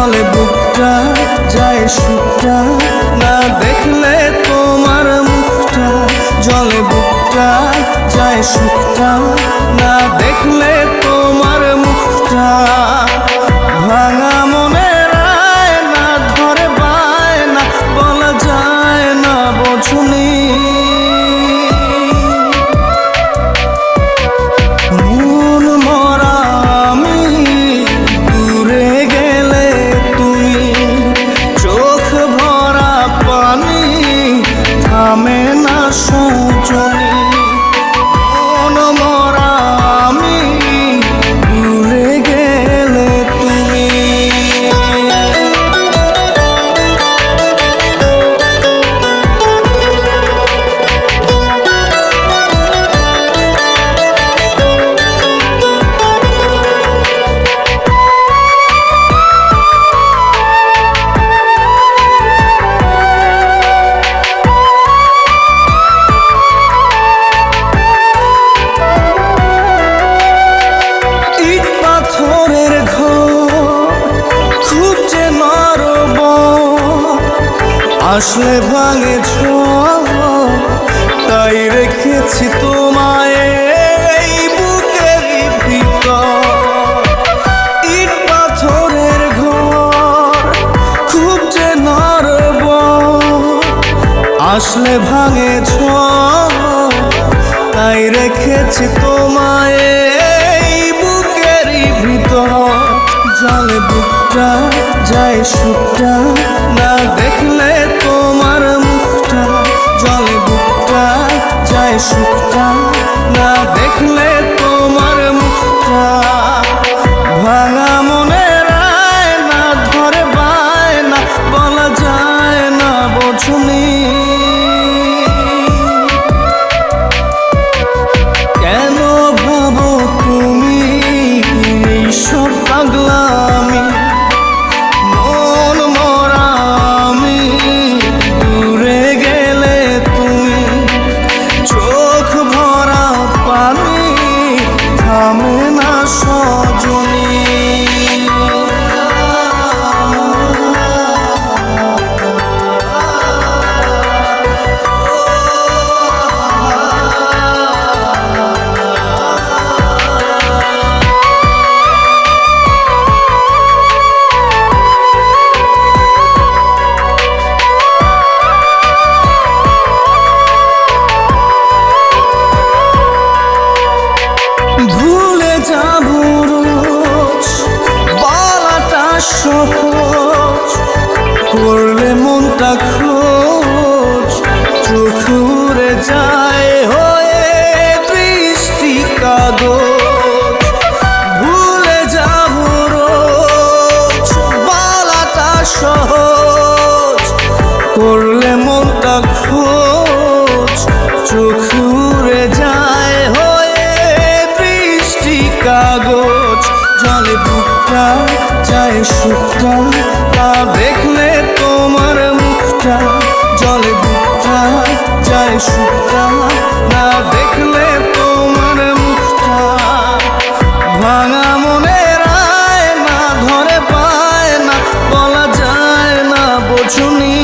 জলে বুকটা, যায় সুখটা। না দেখলে তোমার মুখটা, জলে বুকটা, যায় সুখটা। না দেখলে তোমার মুখটা, ভাঙা আসলে ভাঙে তাই রেখেছি তোমায় এই বুকের ইট পাথরের ঘর, খুব যে নরব। আসলে ভাঙে তাই রেখেছি তোমায় এই বুকেরই ভিতর। জলে বুকটা যায় সুখটা না দেখলে সুখটা না দেখলে বুকটা যায় সুখটা তা দেখলে তোমার মুখটা জলে বুকটা যায় সুখটা না দেখলে তোমার মুখটা ভাঙা মনের আয় না ধরে পায় না, বলা যায় না বোঝুনি